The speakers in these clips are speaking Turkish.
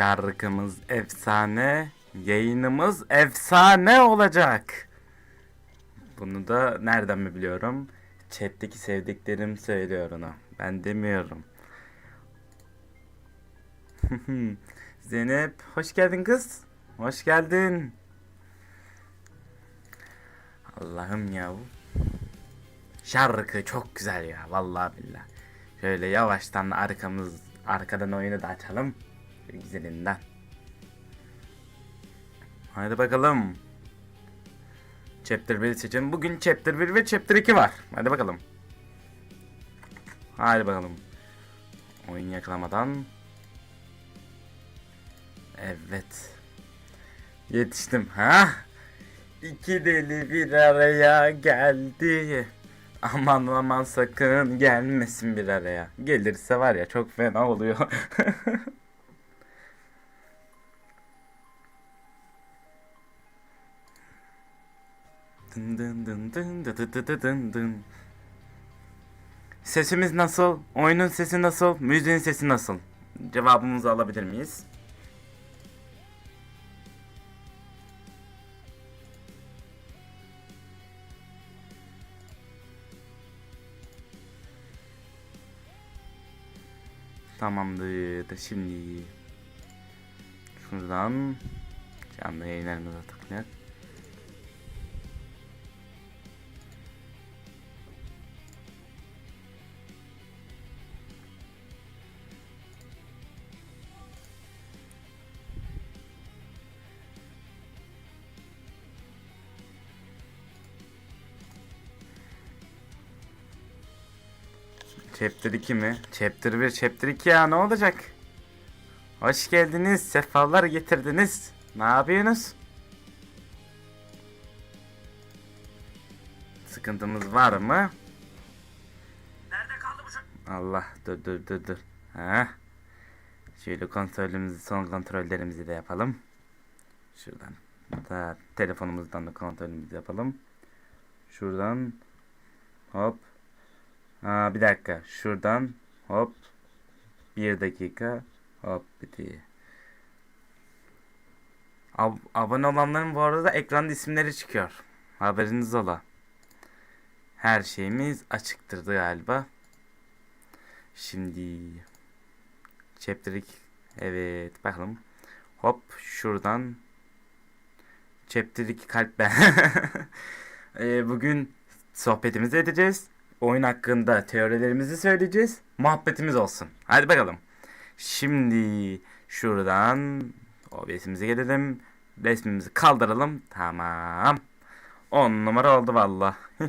Şarkımız efsane, yayınımız efsane olacak. Bunu da nereden mi biliyorum? Chat'teki sevdiklerim söylüyor ona. Ben demiyorum. Zeynep, hoş geldin kız. Hoş geldin. Allah'ım ya. Şarkı çok güzel ya vallahi billahi. Şöyle yavaştan arkamız arkadan oyunu da açalım. Şöyle güzelinden. Haydi bakalım. Chapter 1 seçin. Bugün Chapter 1 ve Chapter 2 var. Hadi bakalım. Haydi bakalım. Oyun yakalamadan. Evet. Yetiştim. Ha? İki deli bir araya geldi. Aman aman sakın gelmesin bir araya. Gelirse var ya çok fena oluyor. Dın dın dın dın dı dı dı dı dın dın. Sesimiz nasıl? Oyunun sesi nasıl? Müziğin sesi nasıl? Cevabımızı alabilir miyiz? Tamamdır. Şimdi şuradan canlı yayınlarımıza tıklayak. Chapter 2 mi? Chapter 1, Chapter 2 ya ne olacak? Hoş geldiniz, sefalar getirdiniz. Ne yapıyorsunuz? Sıkıntımız var mı? Nerede kaldı bu çocuk? Allah dur dur dur dur. Ha. Şöyle kontrolümüzü son kontrollerimizi de yapalım. Şuradan da telefonumuzdan da kontrolümüzü yapalım. Şuradan hop. Aa, bir dakika. Şuradan hop. Bir dakika. Hop bitti. Ab abone olanların bu arada ekranda isimleri çıkıyor. Haberiniz ola. Her şeyimiz açıktır galiba. Şimdi chapter 2 evet bakalım. Hop şuradan chapter 2 kalp ben. Ee, bugün sohbetimizi edeceğiz. Oyun hakkında teorilerimizi söyleyeceğiz. Muhabbetimiz olsun. Hadi bakalım. Şimdi şuradan OBS'imize gelelim. Resmimizi kaldıralım. Tamam. 10 numara oldu valla.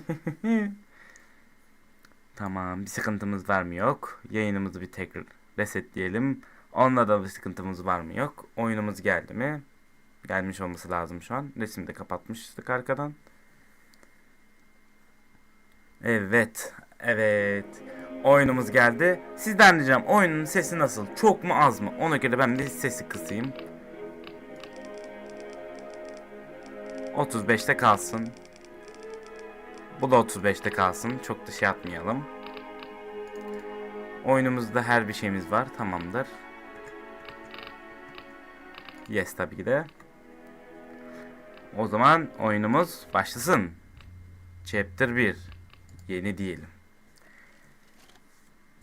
Tamam bir sıkıntımız var mı yok. Yayınımızı bir tekrar resetleyelim. Onunla da bir sıkıntımız var mı yok. Oyunumuz geldi mi? Gelmiş olması lazım şu an. Resmi de kapatmıştık arkadan. Evet. Evet. Oyunumuz geldi. Sizden diyeceğim oyunun sesi nasıl? Çok mu az mı? Ona göre ben bir sesi kısayım. 35'te kalsın. Bu da 35'te kalsın. Çok da şey yapmayalım. Oyunumuzda her bir şeyimiz var. Tamamdır. Yes tabii ki de. O zaman oyunumuz başlasın. Chapter 1. Yeni diyelim.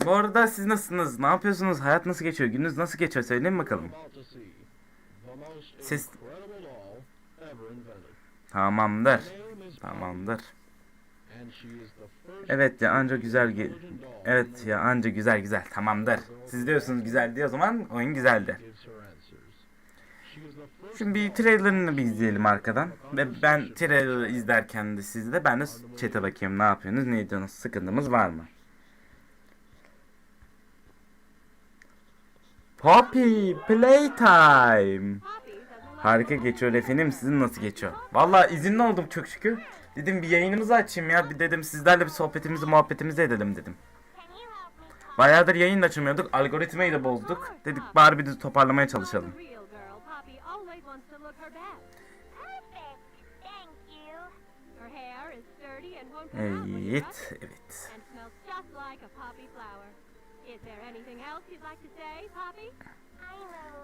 Bu arada siz nasılsınız? Ne yapıyorsunuz? Hayat nasıl geçiyor? Gününüz nasıl geçiyor? Söyleyin bakalım. Siz- Tamamdır. Tamamdır. Evet ya anca güzel Evet ya anca güzel güzel tamamdır. Siz diyorsunuz güzel diye o zaman oyun güzeldi. Şimdi bir trailerını bir izleyelim arkadan. Ve ben trailer'ı izlerken de siz de ben de chat'e bakayım ne yapıyorsunuz ne ediyorsunuz sıkıntımız var mı? Poppy Playtime. Harika geçiyor efendim. Sizin nasıl geçiyor? Vallahi izinli oldum çok şükür. Dedim bir yayınımızı açayım ya. Bir dedim sizlerle bir sohbetimizi muhabbetimizi edelim dedim. Bayağıdır yayın da açamıyorduk. Algoritmayı da bozduk. Dedik bari bir toparlamaya çalışalım.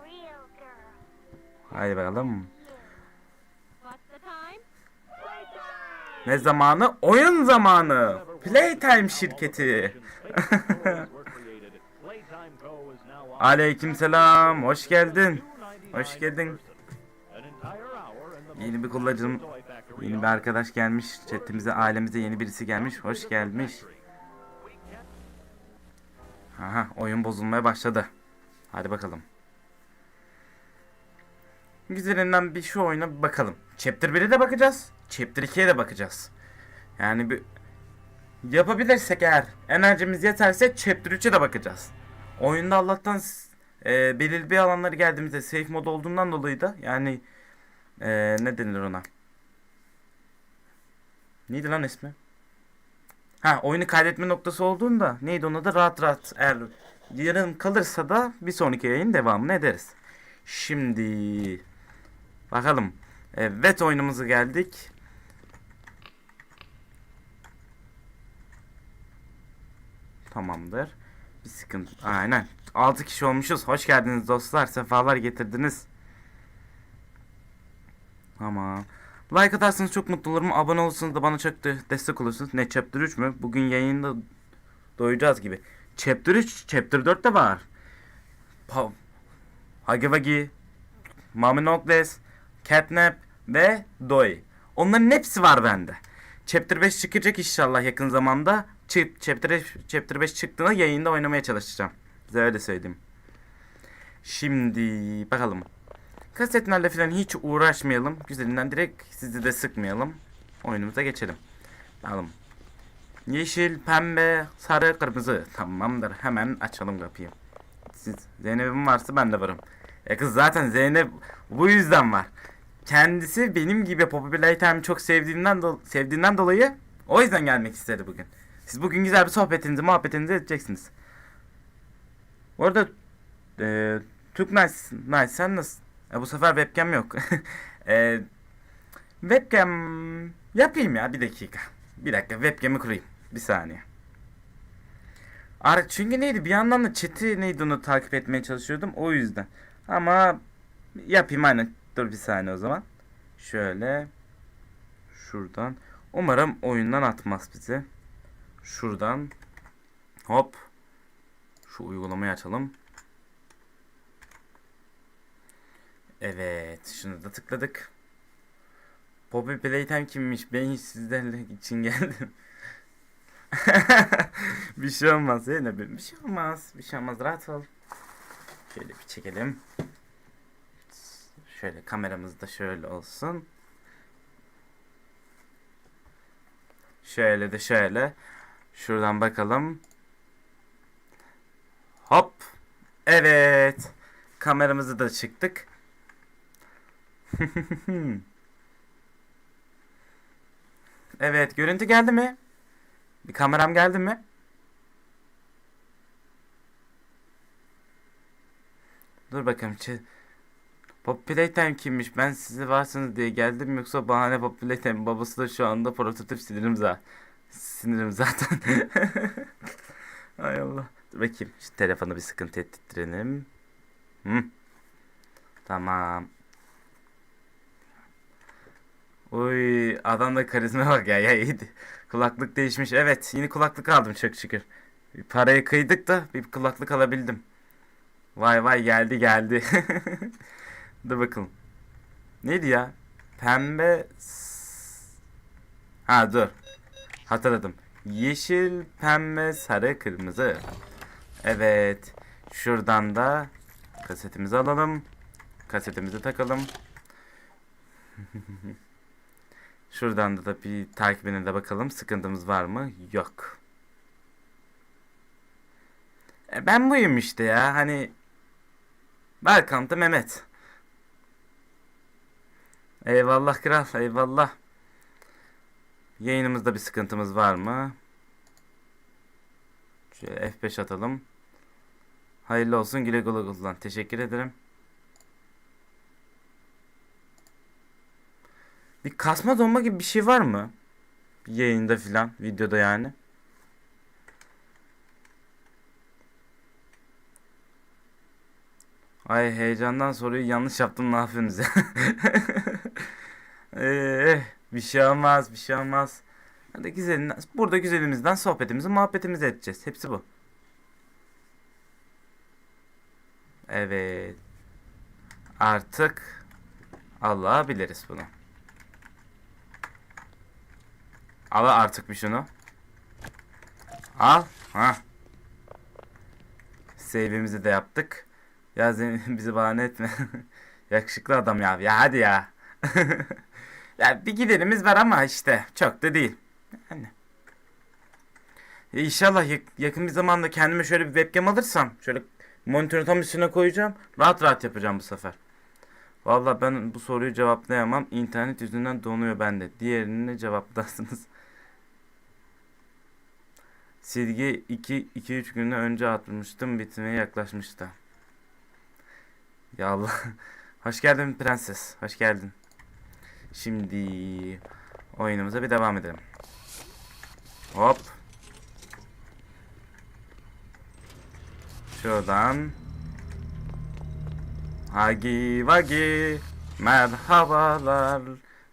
Real girl. Hadi bakalım. What's the time? Ne zamanı? Oyun zamanı. Playtime şirketi. Aleykümselam. Hoş geldin. Hoş geldin. Yeni bir kullanıcım, yeni bir arkadaş gelmiş. Chatimize, ailemize yeni birisi gelmiş. Hoş gelmiş. Aha, oyun bozulmaya başladı. Hadi bakalım. Güzelinden bir şu oyuna bir bakalım. Chapter 1'e de bakacağız. Chapter 2'ye de bakacağız. Yani bir yapabilirsek eğer enerjimiz yeterse Chapter 3'e de bakacağız. Oyunda Allah'tan e, belirli bir alanları geldiğimizde safe mod olduğundan dolayı da yani e, ne denir ona? Neydi lan ismi? Ha oyunu kaydetme noktası olduğunda neydi ona da rahat rahat eğer yarım kalırsa da bir sonraki yayın devamını ederiz. Şimdi bakalım. Evet oyunumuza geldik. Tamamdır. Bir sıkıntı. Aynen. 6 kişi olmuşuz. Hoş geldiniz dostlar. Sefalar getirdiniz. Tamam. Like atarsanız çok mutlu olurum. Abone olursanız da bana çok de- destek olursunuz. Ne Chapter 3 mü? Bugün yayında doyacağız gibi. Chapter 3, Chapter 4 de var. Pa Hagi Wagi, Mami Nogles, Catnap ve Doy. Onların hepsi var bende. Chapter 5 çıkacak inşallah yakın zamanda. Çık, chapter, 5, chapter 5 çıktığında yayında oynamaya çalışacağım. Size öyle söyleyeyim. Şimdi bakalım. Kasetlerle falan hiç uğraşmayalım. Güzelinden direkt sizi de sıkmayalım. Oyunumuza geçelim. Bakalım. Yeşil, pembe, sarı, kırmızı. Tamamdır. Hemen açalım kapıyı. Siz Zeynep'im varsa ben de varım. E kız zaten Zeynep bu yüzden var. Kendisi benim gibi Poppy Playtime'ı çok sevdiğinden, do- sevdiğinden dolayı o yüzden gelmek istedi bugün. Siz bugün güzel bir sohbetinizi, muhabbetinizi edeceksiniz. Bu arada e, Türk Nice, Nice sen nasıl? E, bu sefer webcam yok. e, webcam yapayım ya bir dakika. Bir dakika webcam'i kurayım. Bir saniye. Ar çünkü neydi bir yandan da chat'i neydi onu takip etmeye çalışıyordum o yüzden. Ama yapayım aynen. Dur bir saniye o zaman. Şöyle. Şuradan. Umarım oyundan atmaz bizi. Şuradan. Hop. Şu uygulamayı açalım. Evet. Şunu da tıkladık. Poppy Playtime kimmiş? Ben hiç sizlerle için geldim. bir şey olmaz Zeynep. Bir şey olmaz. Bir şey olmaz. Rahat ol. Şöyle bir çekelim. Şöyle kameramız da şöyle olsun. Şöyle de şöyle. Şuradan bakalım. Hop. Evet. Kameramızı da çıktık. evet, görüntü geldi mi? Bir kameram geldi mi? Dur bakalım. Ç- Pop Playtime kimmiş? Ben sizi varsınız diye geldim yoksa bahane Pop Playtime babası da şu anda prototip sinirim zaten. Sinirim zaten. Ay Allah. Dur bakayım. Şu telefonu bir sıkıntı ettirelim. Hı. Tamam. Uy adamda karizma bak ya ya iyiydi. Kulaklık değişmiş. Evet yeni kulaklık aldım çok şükür. Parayı kıydık da bir kulaklık alabildim. Vay vay geldi geldi. Dur bakalım. Neydi ya? Pembe Ha dur. Hatırladım. Yeşil, pembe, sarı, kırmızı. Evet. Şuradan da kasetimizi alalım. Kasetimizi takalım. Şuradan da, da bir takibine de bakalım. Sıkıntımız var mı? Yok. E ben buyum işte ya. Hani Welcome to Mehmet. Eyvallah kral, eyvallah. Yayınımızda bir sıkıntımız var mı? Şöyle F5 atalım. Hayırlı olsun güle güle kullan. Teşekkür ederim. Bir kasma donma gibi bir şey var mı? Yayında filan, videoda yani. Ay heyecandan soruyu yanlış yaptım ne yapıyorsunuz ya? Eee bir şey olmaz bir şey olmaz. Hadi güzelinden, burada güzelimizden sohbetimizi muhabbetimizi edeceğiz. Hepsi bu. Evet. Artık Allah'a biliriz bunu. Al artık bir şunu. Al. Ha. Save'imizi de yaptık. Ya Zeynep bizi bahane etme. Yakışıklı adam ya. Ya hadi ya. ya bir giderimiz var ama işte çok da değil. Yani. Ya İnşallah yak- yakın bir zamanda kendime şöyle bir webcam alırsam şöyle monitörün tam üstüne koyacağım. Rahat rahat yapacağım bu sefer. Vallahi ben bu soruyu cevaplayamam. İnternet yüzünden donuyor bende. Diğerini cevaplarsınız. Silgi 2-3 günü önce atmıştım. Bitmeye yaklaşmıştı. Ya Allah. Hoş geldin prenses. Hoş geldin. Şimdi oyunumuza bir devam edelim. Hop. Şuradan. Hagi vagi. Merhabalar.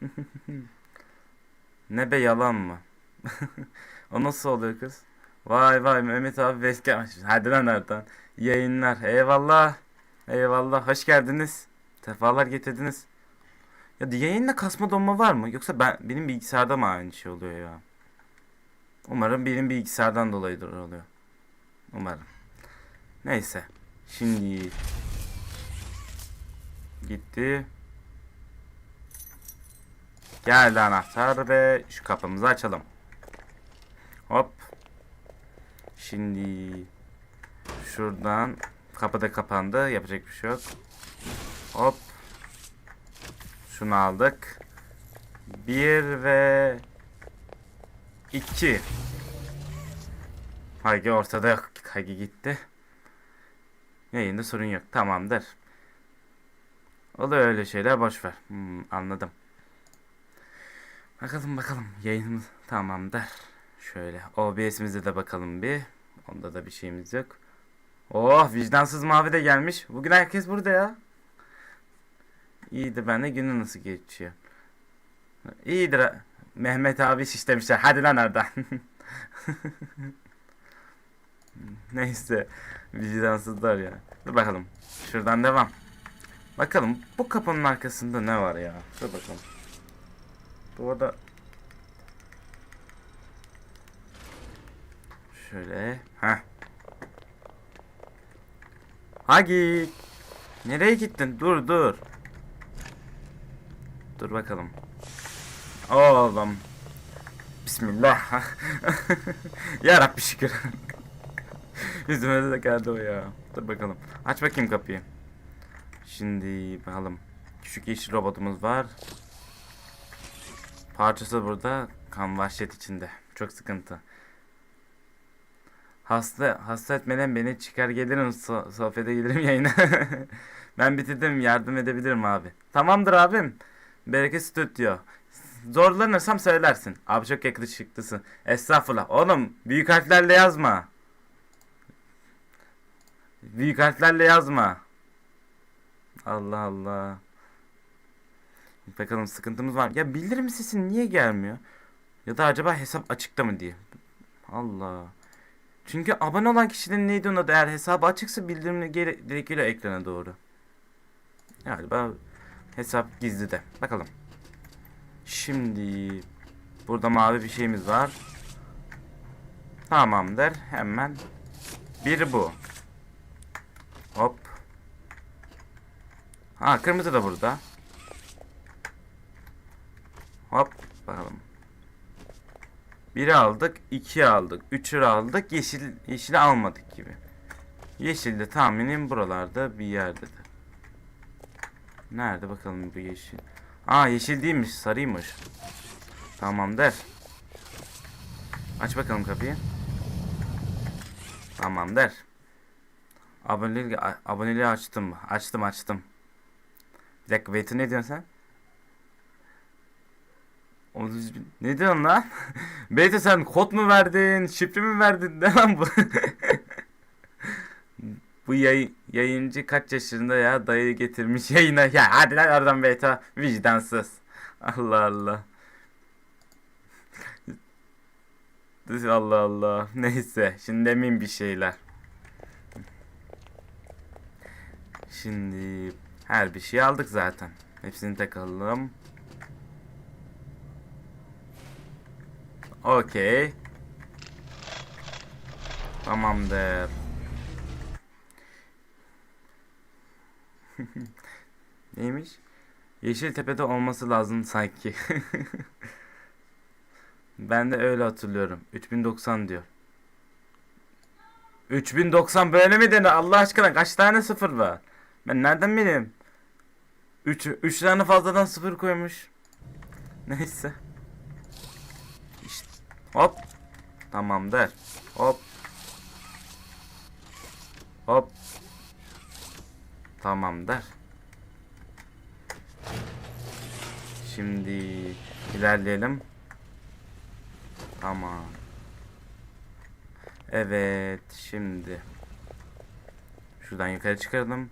ne be yalan mı? o nasıl oluyor kız? Vay vay Mehmet abi beslemiş. Hadi lan oradan. Yayınlar. Eyvallah. Eyvallah. Hoş geldiniz. Sefalar getirdiniz. Ya yayında kasma donma var mı? Yoksa ben benim bilgisayarda mı aynı şey oluyor ya? Umarım benim bilgisayardan dolayıdır oluyor. Umarım. Neyse. Şimdi gitti. Geldi anahtar ve şu kapımızı açalım. Hop. Şimdi şuradan kapı da kapandı. Yapacak bir şey yok. Hop. Şunu aldık. Bir ve iki. Hagi ortada yok. Hagi gitti. Yayında sorun yok. Tamamdır. Oluyor öyle şeyler boş ver. Hmm, anladım. Bakalım bakalım yayınımız tamamdır. Şöyle OBS'imize de bakalım bir. Onda da bir şeyimiz yok. Oh vicdansız mavi de gelmiş. Bugün herkes burada ya. İyidir ben de günü nasıl geçiyor. İyidir. Mehmet abi şişlemişler. Hadi lan oradan. Neyse. Vicdansızlar ya. Dur bakalım. Şuradan devam. Bakalım bu kapının arkasında ne var ya? Dur bakalım. Bu arada Şöyle. Heh. Hagi. Nereye gittin? Dur dur. Dur bakalım. Oğlum. Bismillah. ya Rabbi şükür. Yüzüme de geldi o ya. Dur bakalım. Aç bakayım kapıyı. Şimdi bakalım. Küçük yeşil robotumuz var. Parçası burada. Kan vahşet içinde. Çok sıkıntı. Hasta hasta etmeden beni çıkar gelirim so- sohbete gelirim yayına. ben bitirdim yardım edebilirim abi. Tamamdır abim. Bereket Stüdyo. Zorlanırsam söylersin. Abi çok yakışıklısın. Estağfurullah. Oğlum büyük harflerle yazma. Büyük harflerle yazma. Allah Allah. Bakalım sıkıntımız var. Ya bildirim sesi niye gelmiyor? Ya da acaba hesap açıkta mı diye. Allah. Çünkü abone olan kişinin neydi onun adı? Eğer hesabı açıksa bildirim geri, direkt geliyor ekrana doğru. Galiba hesap gizli de. Bakalım. Şimdi burada mavi bir şeyimiz var. Tamamdır. Hemen biri bu. Hop. Ha kırmızı da burada. Hop bakalım. Biri aldık, iki aldık, üçü aldık, yeşil yeşili almadık gibi. Yeşil de tahminim buralarda bir yerdedir. Nerede bakalım bu yeşil? Aa yeşil değilmiş, sarıymış. Tamamdır. Aç bakalım kapıyı. Tamamdır. Aboneliği, aboneliği açtım mı? Açtım açtım. Bir dakika Beytun ne diyorsun sen? O düzgün- Ne diyorsun lan? Beytun sen kod mu verdin? Şifre mi verdin? Ne lan bu? bu yayın, yayıncı kaç yaşında ya dayı getirmiş yayına. Ya hadi lan oradan beta vicdansız. Allah Allah. Allah Allah. Neyse şimdi demeyeyim bir şeyler. Şimdi her bir şey aldık zaten. Hepsini takalım. Okey. Tamamdır. Neymiş? Yeşiltepe'de olması lazım sanki. ben de öyle hatırlıyorum. 3090 diyor. 3090 böyle mi denir? Allah aşkına kaç tane sıfır var? Ben nereden bileyim? 3 3 tane fazladan sıfır koymuş. Neyse. Hop. Tamamdır. Hop. Hop. Tamamdır. Şimdi ilerleyelim. Tamam. Evet, şimdi şuradan yukarı çıkaralım.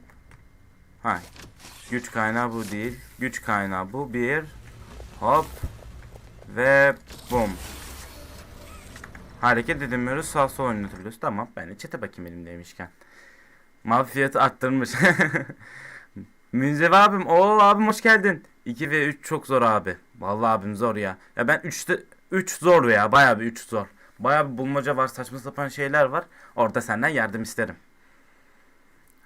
Ha. Güç kaynağı bu değil. Güç kaynağı bu. Bir. Hop. Ve bum. Hareket edemiyoruz. Sağ sol oynatabiliyoruz. Tamam. Ben de çete bakayım elimdeymişken. Mal fiyatı arttırmış. Münzev abim. Oo abim hoş geldin. 2 ve 3 çok zor abi. Vallahi abim zor ya. Ya ben 3'te 3 zor ya. Bayağı bir 3 zor. Bayağı bir bulmaca var. Saçma sapan şeyler var. Orada senden yardım isterim.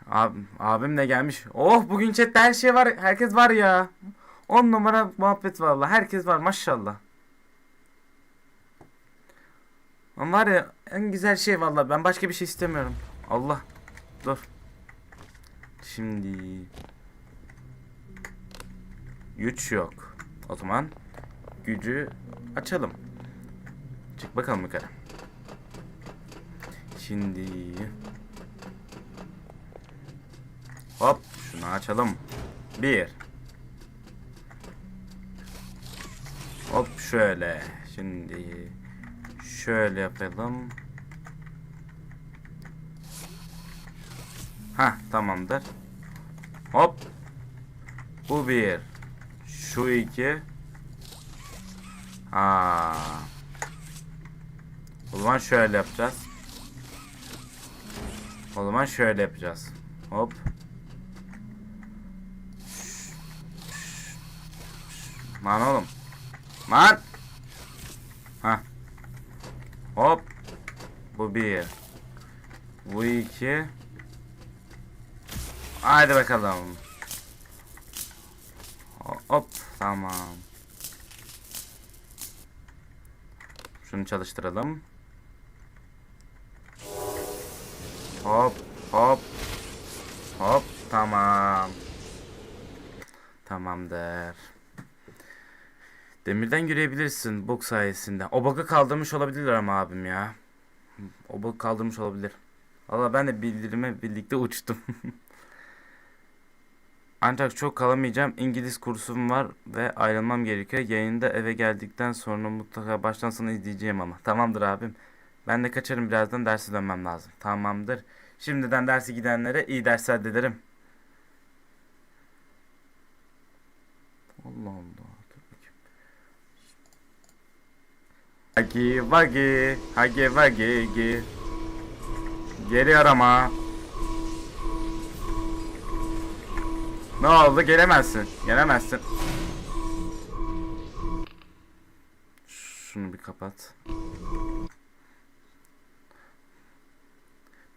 Abim, abim de gelmiş. Oh bugün chatte her şey var. Herkes var ya. 10 numara muhabbet vallahi. Herkes var maşallah. Ama var ya en güzel şey vallahi. Ben başka bir şey istemiyorum. Allah. Dur. Şimdi güç yok. O zaman gücü açalım. Çık bakalım yukarı. Şimdi hop şunu açalım. Bir. Hop şöyle. Şimdi şöyle yapalım. Ha tamamdır. Hop. Bu bir. Şu iki. Ha. O zaman şöyle yapacağız. O zaman şöyle yapacağız. Hop. Lan oğlum. Lan. Hop. Bu bir. Bu iki. Haydi bakalım. Hop tamam. Şunu çalıştıralım. Hop hop. Hop tamam. Tamamdır. Demirden yürüyebilirsin bok sayesinde. O bug'ı kaldırmış olabilirler ama abim ya. O bug'ı kaldırmış olabilir. Valla ben de bildirime birlikte uçtum. Ancak çok kalamayacağım. İngiliz kursum var ve ayrılmam gerekiyor. Yayında eve geldikten sonra mutlaka baştan sona izleyeceğim ama. Tamamdır abim. Ben de kaçarım birazdan derse dönmem lazım. Tamamdır. Şimdiden derse gidenlere iyi dersler dilerim. Allah Allah. Dur bakayım. Hagi vagi. Hagi vagi. gi. Geri arama. Ne oldu? Gelemezsin. Gelemezsin. Şunu bir kapat.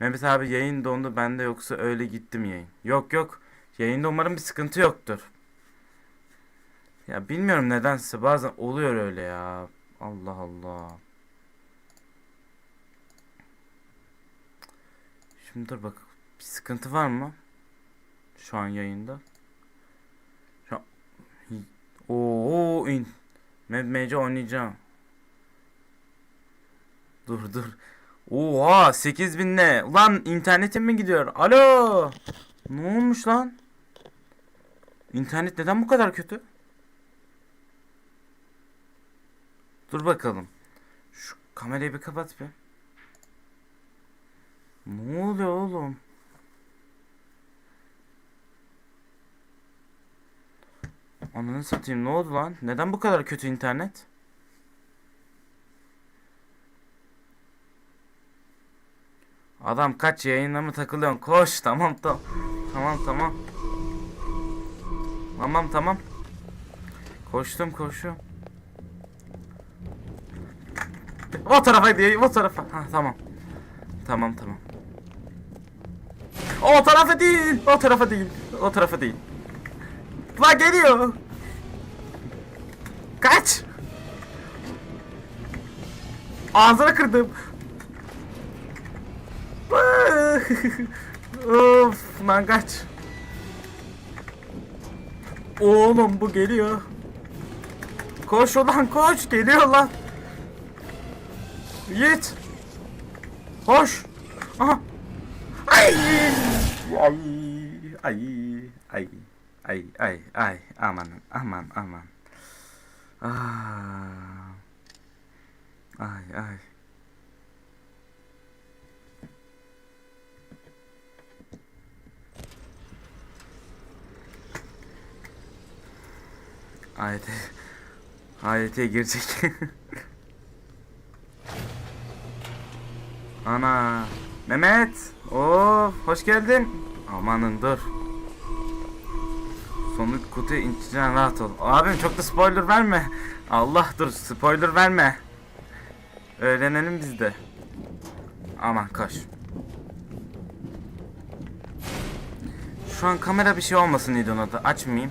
Mehmet abi yayın dondu bende yoksa öyle gittim yayın. Yok yok. Yayında umarım bir sıkıntı yoktur. Ya bilmiyorum nedense bazen oluyor öyle ya. Allah Allah. Şimdi dur bak. Bir sıkıntı var mı? Şu an yayında. Şu an... Oo, in. MC oynayacağım. Dur dur. Oha 8000 ne? Ulan internetim mi gidiyor? Alo. Ne olmuş lan? İnternet neden bu kadar kötü? Dur bakalım. Şu kamerayı bir kapat bir. Ne oluyor oğlum? Ananı satayım ne oldu lan? Neden bu kadar kötü internet? Adam kaç yayına mı takılıyorsun? Koş tamam tamam. Tamam tamam. Tamam tamam. Koştum koşuyorum. O tarafa değil, o tarafa. Ha tamam. Tamam tamam. O tarafa değil, o tarafa değil, o tarafa değil. Lan geliyor. Kaç. Ağzına kırdım. of lan kaç. Oğlum bu geliyor. Koş ulan koş geliyor lan. Yiğit. Koş. Aha. Ay. Ay. Ay. Ay. Ay ay ay aman aman aman. Ah. Ay ay. Ayete Ayete girecek. Ana Mehmet. Oo hoş geldin. Amanın dur. Sonluk kutu inciden rahat ol. Abim çok da spoiler verme. Allah dur spoiler verme. Öğrenelim biz de. Aman koş. Şu an kamera bir şey olmasın Nidonat'ı açmayayım.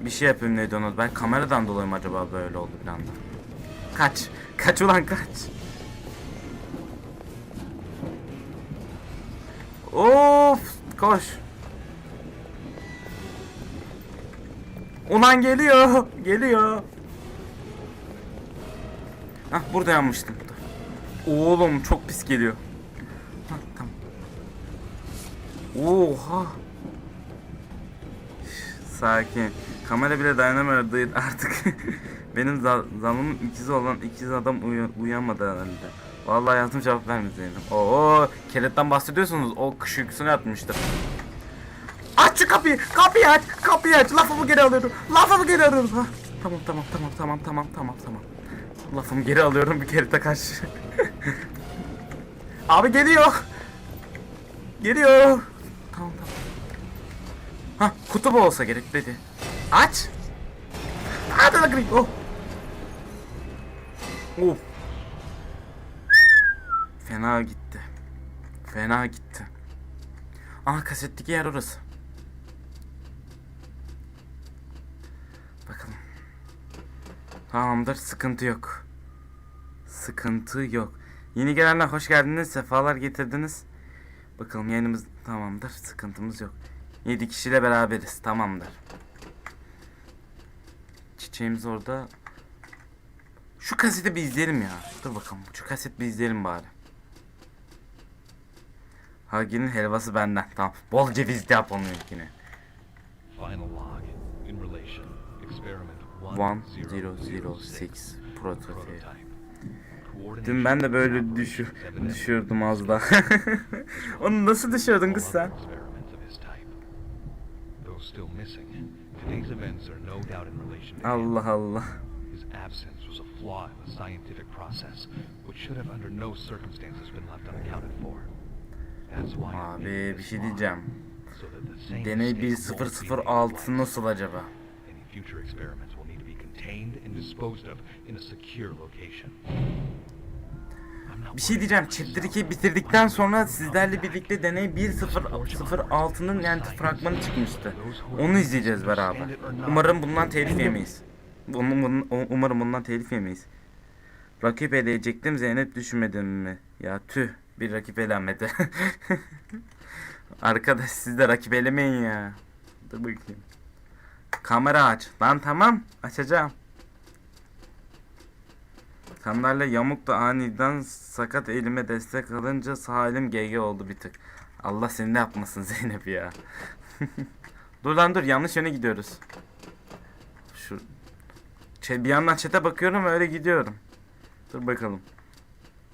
Bir şey yapayım Nidonat. Ben kameradan dolayı mı acaba böyle oldu bir anda? Kaç. Kaç ulan kaç. Of koş. Ulan geliyor. Geliyor. Hah burada yanmıştım. Oğlum çok pis geliyor. Hah tamam. Oha. Sakin. Kamera bile dayanamadı artık. Benim za zamımın ikizi olan ikiz adam uya- uyanmadı herhalde. Vallahi yazdım cevap vermeseydim. Oo, keletten bahsediyorsunuz. O kış uykusuna yatmıştır. Aç şu kapıyı. Kapıyı aç. Kapıyı aç. Lafımı geri alıyorum. Lafımı geri alıyorum. Ha, tamam tamam tamam tamam tamam tamam tamam. Lafımı geri alıyorum bir kere karşı. Abi geliyor. Geliyor. Tamam tamam. Ha kutu bu olsa gerek dedi. Aç. Hadi la. Oh. Of. Fena gitti. Fena gitti. Aha kasetteki yer orası. Bakalım. Tamamdır sıkıntı yok. Sıkıntı yok. Yeni gelenler hoş geldiniz. Sefalar getirdiniz. Bakalım yayınımız tamamdır. Sıkıntımız yok. 7 kişiyle beraberiz. Tamamdır. Çiçeğimiz orada. Şu kaseti bir izleyelim ya. Dur bakalım. Şu kaset bir izleyelim bari. Hagi'nin helvası benden. Tamam. Bol cevizli yap onu yine. Final log in relation. Experiment 1006 1006 prototype. Dün ben de böyle düşür, düşürdüm az da. Onu nasıl düşürdün kız sen? Allah Allah. His absence was a flaw in the scientific process, which should have under no circumstances been left unaccounted for. Abi bir şey diyeceğim. Deney mistakes won't be made 1006 twice. nasıl acaba? Future experiments will need to be contained and disposed of in a secure location. I'm not Bir şey diyeceğim. Chapter myself. 2'yi bitirdikten sonra sizlerle birlikte deney 1006'nın yani fragmanı çıkmıştı. Onu izleyeceğiz beraber. Umarım bundan telif yemeyiz. Umarım bundan telif yemeyiz. Rakip eleyecektim Zeynep düşmedim mi? Ya tüh bir rakip elenmedi. Arkadaş siz de rakip elemeyin ya. Dur bakayım. Kamera aç. Lan tamam açacağım. Sandalye yamuk da aniden sakat elime destek alınca sağ elim GG oldu bir tık. Allah seni de yapmasın Zeynep ya. dur lan dur yanlış yöne gidiyoruz. Şu bir yandan çete bakıyorum öyle gidiyorum. Dur bakalım.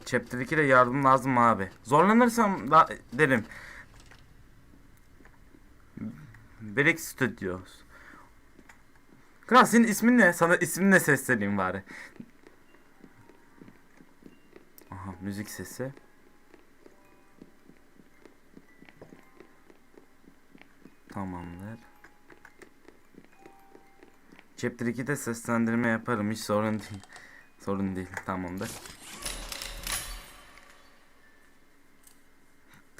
Chapter 2'de yardım lazım abi. Zorlanırsam da derim. Brick Studios. Kral senin ismin ne? Sana isminle sesleneyim bari. Aha müzik sesi. Tamamdır. Chapter 2'de seslendirme yaparım. Hiç sorun değil. Sorun değil. Tamamdır.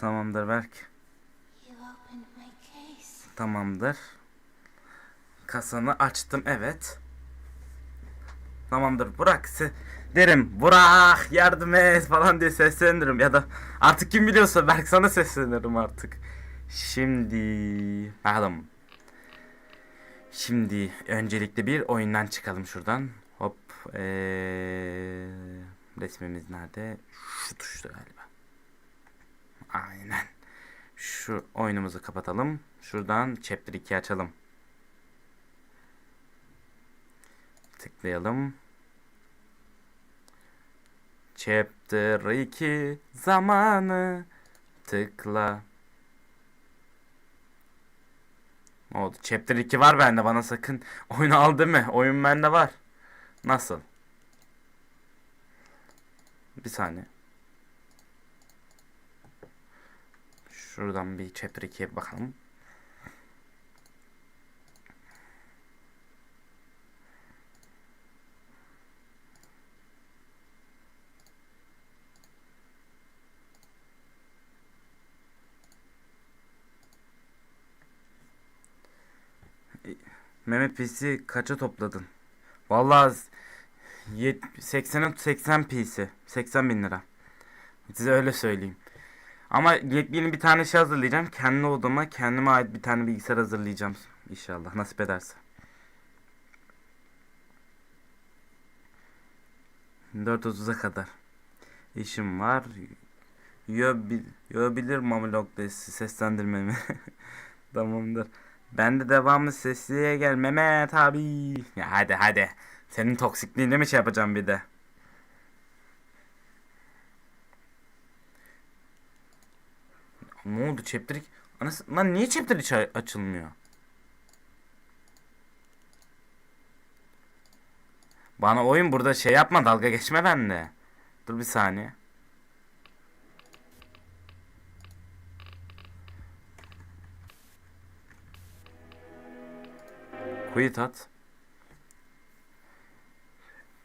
Tamamdır Berk. Tamamdır. Kasanı açtım evet. Tamamdır Burak derim Burak yardım et falan diye seslenirim ya da artık kim biliyorsa belki sana seslenirim artık. Şimdi bakalım. Şimdi öncelikle bir oyundan çıkalım şuradan. Hop ee, resmimiz nerede? Şu tuşta galiba. Aynen. Şu oyunumuzu kapatalım. Şuradan chapter 2 açalım. Tıklayalım. Chapter 2 zamanı tıkla. Ne oldu? Chapter 2 var bende bana sakın oyunu al deme. Oyun bende var. Nasıl? Bir saniye. Şuradan bir chapter 2'ye bakalım. Mehmet PC kaça topladın? Vallahi 80'e 80 PC. 80 bin lira. Size öyle söyleyeyim. Ama yepyeni bir tane şey hazırlayacağım. Kendi odama kendime ait bir tane bilgisayar hazırlayacağım. İnşallah nasip ederse. 4.30'a kadar. işim var. Yobil, yobilir mamulog seslendirmemi. Tamamdır. Ben de devamlı sesliye gel Mehmet abi. Ya hadi hadi. Senin toksikliğini mi şey yapacağım bir de? Ne oldu chapter 2? Anası, lan niye chapter 3 a- açılmıyor? Bana oyun burada şey yapma dalga geçme bende. Dur bir saniye. Quit at.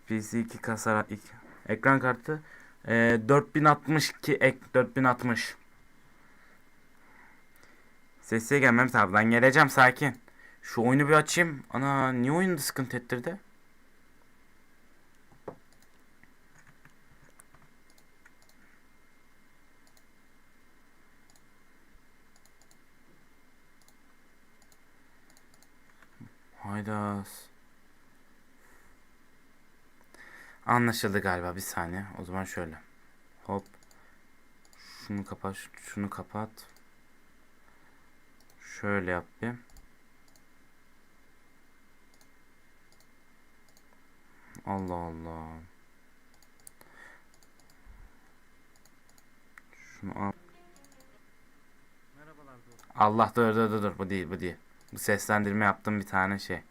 PC 2 kasa 2. Ekran kartı e, 4062 ek 4060. Sesiye gelmem tabi ben geleceğim sakin. Şu oyunu bir açayım. Ana niye oyunda sıkıntı ettirdi? Haydas. Anlaşıldı galiba bir saniye. O zaman şöyle. Hop. Şunu kapat, şunu kapat. Şöyle yap bir. Allah Allah. Şunu al. Allah dur dur dur dur bu değil bu değil. Bu seslendirme yaptığım bir tane şey.